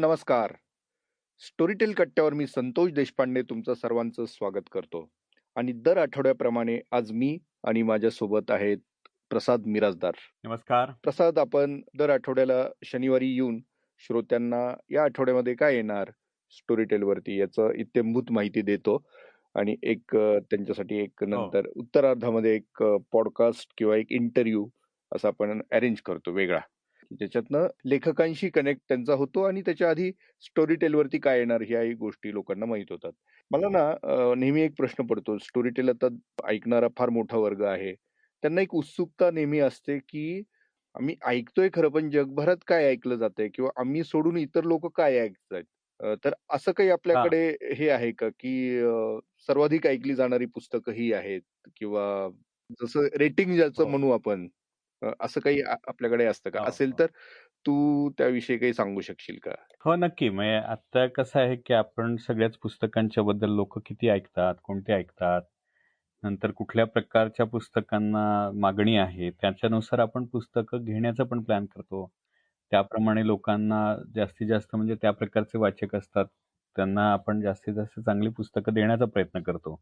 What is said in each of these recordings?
नमस्कार. स्टोरीटेल कट्ट्यावर मी संतोष देशपांडे तुमचं सर्वांचं स्वागत करतो. आणि दर आठवड्याप्रमाणे आज मी आणि माझ्यासोबत आहेत प्रसाद मिराजदार. नमस्कार. प्रसाद, आपण दर आठवड्याला शनिवारी येऊन श्रोत्यांना या आठवड्यामध्ये काय येणार स्टोरीटेलवरती याचं इत्थंभूत माहिती देतो आणि एक त्यांच्यासाठी एक हो. नंतर उत्तरार्धामध्ये एक पॉडकास्ट किंवा एक इंटरव्ह्यू असा आपण अरेंज करतो वेगळा. ज्याच्यातनं लेखकांशी कनेक्ट त्यांचा होतो आणि त्याच्या आधी स्टोरीटेलवरती काय येणार ह्याही गोष्टी लोकांना माहीत होतात. मला ना नेहमी एक प्रश्न पडतो स्टोरीटेल आता ऐकणारा फार मोठा वर्ग आहे. त्यांना एक उत्सुकता नेहमी असते, की आम्ही ऐकतोय खरं पण जगभरात काय ऐकलं जातंय किंवा आम्ही सोडून इतर लोकं काय ऐकतायत? अ, तर असं काही. आपल्याकडे हे आहे का, की सर्वाधिक ऐकली जाणारी पुस्तकं ही आहेत किंवा जसं रेटिंग ज्याचं हो. म्हणू आपण अ, असं काही आ आपल्याकडे असतं का? हो, असेल हो. तर तू त्याविषयी काही सांगू शकशील का? हो, नक्की. म्हणजे आता कसं आहे, की आपण सगळ्याच पुस्तकांच्या बद्दल लोकं किती ऐकतात, कोणते ऐकतात, नंतर कुठल्या प्रकारच्या पुस्तकांना मागणी आहे, त्याच्यानुसार आपण पुस्तकं घेण्याचा पण प्लॅन करतो. त्याप्रमाणे लोकांना जास्तीत जास्त म्हणजे त्या प्रकारचे वाचक असतात, त्यांना आपण जास्तीत जास्त चांगली पुस्तकं देण्याचा प्रयत्न करतो.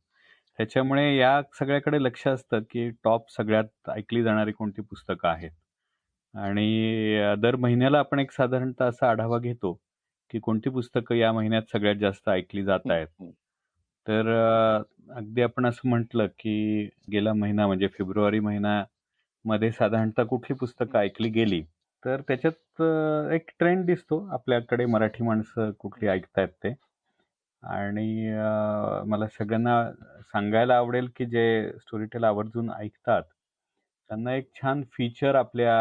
त्याच्यामुळे या सगळ्याकडे लक्ष असतं, की टॉप सगळ्यात ऐकली जाणारी कोणती पुस्तकं आहेत. आणि दर महिन्याला आपण एक साधारणतः असा आढावा घेतो, की कोणती पुस्तकं या महिन्यात सगळ्यात जास्त ऐकली जात आहेत. तर अगदी आपण असं म्हटलं, की गेला महिना म्हणजे फेब्रुवारी महिन्यामध्ये साधारणतः कुठली पुस्तकं ऐकली गेली, तर त्याच्यात एक ट्रेंड दिसतो आपल्याकडे मराठी माणसं कुठली ऐकतायत ते. आणि मला सगळ्यांना सांगायला आवडेल, की जे स्टोरीटेल आवर्जून ऐकतात, त्यांना एक छान फीचर आपल्या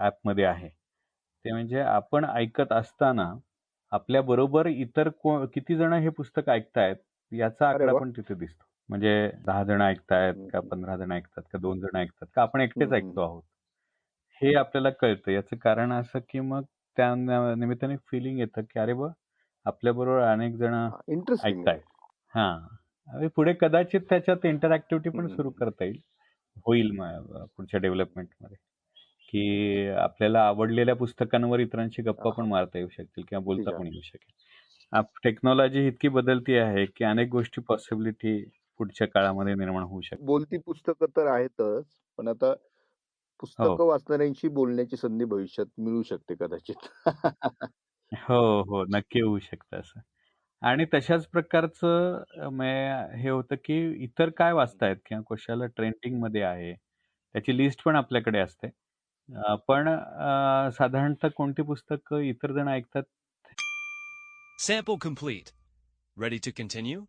ॲपमध्ये आहे. ते म्हणजे आपण ऐकत असताना आपल्याबरोबर इतर को किती जण हे पुस्तक ऐकतायत, याचा आकडा! पण तिथे दिसतो. म्हणजे 10 जण ऐकतायत का. 15 जण ऐकतात का 2 जण ऐकतात का आपण एकटेच. ऐकतो आहोत. हे आपल्याला कळतं. याचं कारण असं, की मग त्या निमित्ताने फिलिंग येतं, की अरे वाह! आपल्याबरोबर अनेक जण हां, इंटरेस्टिंग. ऐकतायत. हां. पुढे कदाचित त्याच्यात इंटरॅक्टिव्हिटी हं, पण हं, सुरू हं. करता येईल. होईल पुढच्या डेव्हलपमेंटमध्ये, की आपल्याला आवडलेल्या पुस्तकांवर इतरांशी गप्पा पण हां. मारता येऊ शकतील किंवा बोलता. पण येऊ शकेल. आप टेक्नॉलॉजी इतकी बदलती आहे, की अनेक गोष्टी पॉसिबिलिटी पुढच्या काळामध्ये निर्माण होऊ शकतात. बोलती पुस्तकं तर आहेतच, पण आता हो. पुस्तकं वाचणाऱ्यांशी बोलण्याची संधी भविष्यात मिळू शकते कदाचित. हो, हो. नक्की होऊ शकतं असं. आणि तशाच प्रकारचं अ, म्हणजे हे होतं, की इतर काय वाचतायत किंवा कशाला ट्रेंडिंगमध्ये आहे, त्याची लिस्ट पण आपल्याकडे असते. अ, पण अ, साधारणतः कोणती पुस्तकं इतर जण ऐकतात Sample complete. Ready to continue?